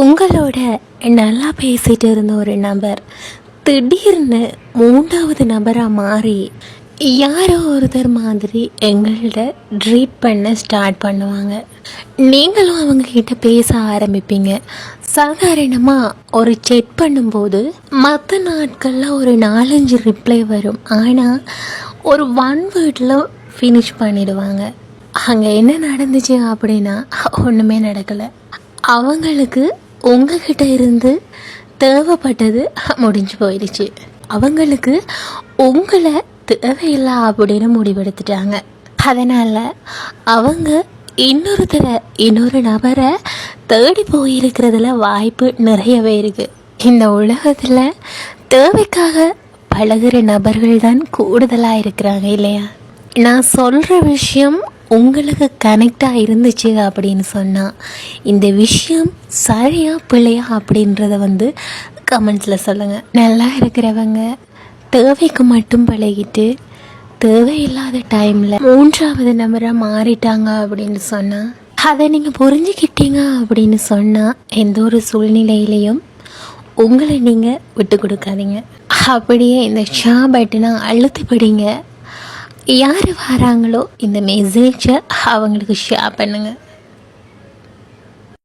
உங்களோட நல்லா பேசிட்டு இருந்த ஒரு நபர். திடீர்னு மூன்றாவது நபராக மாறி யாரோ ஒருத்தர் மாதிரி எங்கள்கிட்ட ட்ரீட் பண்ண ஸ்டார்ட் பண்ணுவாங்க. நீங்களும் அவங்க கிட்ட பேச ஆரம்பிப்பீங்க. சாதாரணமாக ஒரு செக் பண்ணும்போது மற்ற நாட்களில் ஒரு நாலஞ்சு ரிப்ளை வரும். ஆனால் ஒரு ஒன் வேர்டில் ஃபினிஷ் பண்ணிடுவாங்க. அங்கே என்ன நடந்துச்சு அப்படின்னா ஒன்றுமே நடக்கலை. அவங்களுக்கு உங்ககிட்ட இருந்து தேவைப்பட்டது முடிஞ்சு போயிடுச்சு. அவங்களுக்கு உங்களை தேவையில்லை அப்படின்னு முடிவெடுத்துட்டாங்க. அதனால் அவங்க இன்னொருத்தரை இன்னொரு நபரை தேடி போயிருக்கிறதுல வாய்ப்பு நிறையவே இருக்குது இந்த உலகத்தில் தேவைக்காக பழகுற நபர்கள் தான் கூடுதலாக இருக்கிறாங்க இல்லையா? நான் சொல்கிற விஷயம் உங்களுக்கு கனெக்டாக இருந்துச்சு அப்படின்னு சொன்னால் இந்த விஷயம் சரியா பிள்ளையா அப்படின்றத வந்து கமெண்ட்ஸில் சொல்லுங்கள் நல்லா இருக்கிறவங்க தேவைக்கு மட்டும் பழகிட்டு தேவையில்லாத டைமில் மூன்றாவது நபராக மாறிட்டாங்க அப்படின்னு சொன்னால் அதை நீங்கள் புரிஞ்சுக்கிட்டீங்க அப்படின்னு சொன்னால் எந்த ஒரு சூழ்நிலையிலையும் உங்களை நீங்கள் விட்டு கொடுக்காதீங்க. அப்படியே இந்த ஷா பட்டனை அழுத்து படிங்க. யார் வராங்களோ இந்த மெசேஜை அவங்களுக்கு ஷேர் பண்ணுங்கள்